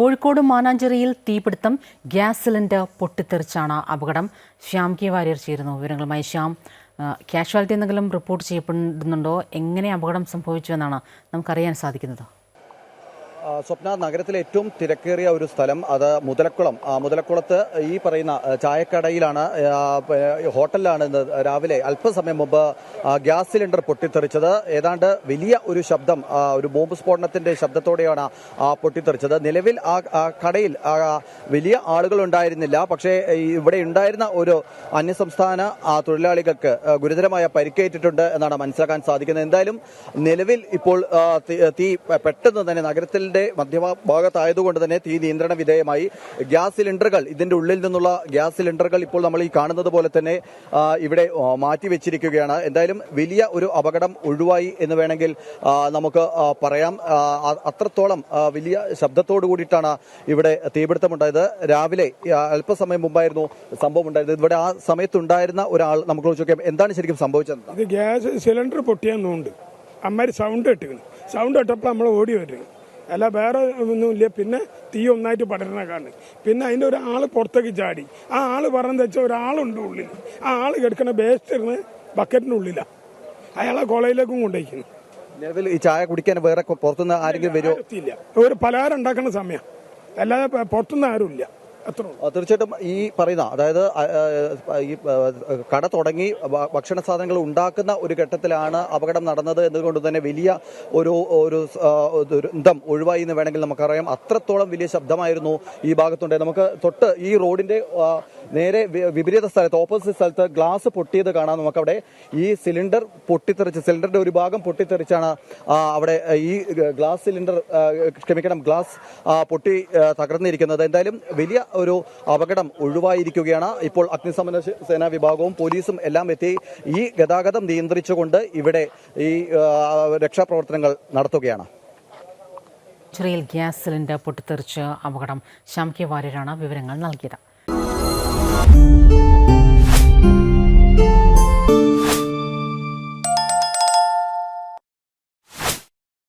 കോഴിക്കോട് മാനാഞ്ചേരിയിൽ തീപിടുത്തം gas cylinder പൊട്ടിത്തെറിച്ചാണ് അപകടം. Shyam K Warrier ചേരുന്നു വിവരങ്ങളുമായി. ശ്യാം കാഷ്വാലിറ്റി എന്തെങ്കിലും റിപ്പോർട്ട് ചെയ്യപ്പെടുന്നുണ്ടോ? എങ്ങനെ അപകടം സംഭവിച്ചു എന്നാണ് നമുക്കറിയാൻ സാധിക്കുന്നത്. സ്വപ്ന നഗരത്തിലെ ഏറ്റവും തിരക്കേറിയ ഒരു സ്ഥലം അത് മുതലക്കുളം. മുതലക്കുളത്ത് ഈ പറയുന്ന ചായക്കടയിലാണ് ഹോട്ടലിലാണ് ഇന്ന് രാവിലെ അല്പസമയം മുമ്പ് ഗ്യാസ് സിലിണ്ടർ പൊട്ടിത്തെറിച്ചത്. ഏതാണ്ട് വലിയ ഒരു ശബ്ദം ഒരു ബോംബ് സ്ഫോടനത്തിന്റെ ശബ്ദത്തോടെയാണ് പൊട്ടിത്തെറിച്ചത്. നിലവിൽ ആ കടയിൽ വലിയ ആളുകൾ ഉണ്ടായിരുന്നില്ല. പക്ഷേ ഇവിടെ ഉണ്ടായിരുന്ന ഒരു അന്യസംസ്ഥാന തൊഴിലാളികൾക്ക് ഗുരുതരമായ പരിക്കേറ്റിട്ടുണ്ട് എന്നാണ് മനസ്സിലാക്കാൻ സാധിക്കുന്നത്. എന്തായാലും നിലവിൽ ഇപ്പോൾ തീ- പെട്ടെന്ന് തന്നെ നഗരത്തിന്റെ മധ്യഭാഗത്തായതുകൊണ്ട് തന്നെ തീ നിയന്ത്രണ വിധേയമായി. ഗ്യാസ് സിലിണ്ടറുകൾ ഇതിന്റെ ഉള്ളിൽ നിന്നുള്ള ഗ്യാസ് സിലിണ്ടറുകൾ ഇപ്പോൾ നമ്മൾ ഈ കാണുന്നത് പോലെ തന്നെ ഇവിടെ മാറ്റിവെച്ചിരിക്കുകയാണ് എന്തായാലും വലിയ ഒരു അപകടം ഒഴിവായി എന്ന് വേണമെങ്കിൽ നമുക്ക് പറയാം. അത്രത്തോളം വലിയ ശബ്ദത്തോടു കൂടിയിട്ടാണ് ഇവിടെ തീപിടുത്തമുണ്ടായത്. രാവിലെ അല്പസമയം മുമ്പായിരുന്നു സംഭവം ഉണ്ടായത് ഇവിടെ ആ സമയത്തുണ്ടായിരുന്ന ഒരാൾ നമുക്ക് ചോദിക്കാം എന്താണ് ശരിക്കും സംഭവിച്ചത് ഇത് ഗ്യാസ് സിലിണ്ടർ പൊട്ടിയെന്നുണ്ട് അമ്മമാര് സൗണ്ട് ഇട്ടിക്കണം സൗണ്ട് ഇട്ടപ്പോൾ നമ്മൾ ഓടി വരും അല്ല വേറെ ഒന്നുമില്ല. പിന്നെ തീ ഒന്നായിട്ട് പടരണ കാണും പിന്നെ അതിന്റെ ഒരാൾ പുറത്തേക്ക് ചാടി. ആ ആൾ പറഞ്ഞെന്ന് വെച്ചാൽ ഒരാളുണ്ട് ഉള്ളിൽ ആ ആൾ കിടക്കണ വേസ്റ്റ് ഇരുന്ന് ബക്കറ്റിന്റെ ഉള്ളിലാണ് അയാളെ കോളേജിലേക്കും കൊണ്ടുപോയിക്കുന്നു. നിലവിൽ ഈ ചായ കുടിക്കാൻ വേറെ പുറത്തുനിന്ന് ആരെങ്കിലും വരുമോ ഇല്ല ഒരു പലഹാരം ഉണ്ടാക്കുന്ന സമയം. അല്ലാതെ പുറത്തുനിന്ന് ആരുമില്ല. തീർച്ചയായിട്ടും ഈ പറയുന്ന അതായത് ഈ കട തുടങ്ങി ഭക്ഷണ സാധനങ്ങൾ ഉണ്ടാക്കുന്ന ഒരു ഘട്ടത്തിലാണ് അപകടം നടന്നത് എന്നതുകൊണ്ട് തന്നെ വലിയ ഒരു ഒരു ദുരന്തം ഒഴിവായി എന്ന് വേണമെങ്കിൽ നമുക്കറിയാം. അത്രത്തോളം വലിയ ശബ്ദമായിരുന്നു ഈ ഭാഗത്തുണ്ട്. നമുക്ക് തൊട്ട് ഈ റോഡിന്റെ നേരെ വിപരീത സ്ഥലത്ത് ഓപ്പോസിറ്റ് സ്ഥലത്ത് ഗ്ലാസ് പൊട്ടിയത് കാണാം നമുക്കവിടെ. ഈ സിലിണ്ടർ പൊട്ടിത്തെറിച്ച് സിലിണ്ടറിന്റെ ഒരു ഭാഗം പൊട്ടിത്തെറിച്ചാണ് അവിടെ ഈ ഗ്ലാസ് സിലിണ്ടർ ക്ഷമിക്കണം ഗ്ലാസ് പൊട്ടി തകർന്നിരിക്കുന്നത്. എന്തായാലും വലിയ ഒരു അപകടം ഒഴിവായിരിക്കുകയാണ്. ഇപ്പോൾ അഗ്നിശമന സേനാ വിഭാഗവും പോലീസും എല്ലാം എത്തി. ഈ ഗതാഗതം നിയന്ത്രിച്ചുകൊണ്ട് ഇവിടെ ഈ രക്ഷാപ്രവർത്തനങ്ങൾ നടത്തുകയാണ്. ചെറിയ ഗ്യാസ് സിലിണ്ടർ പൊട്ടിത്തെറിച്ച് അപകടം. ശ്യാം വാര്യരാണ് വിവരങ്ങൾ നൽകിയത്. 嗯。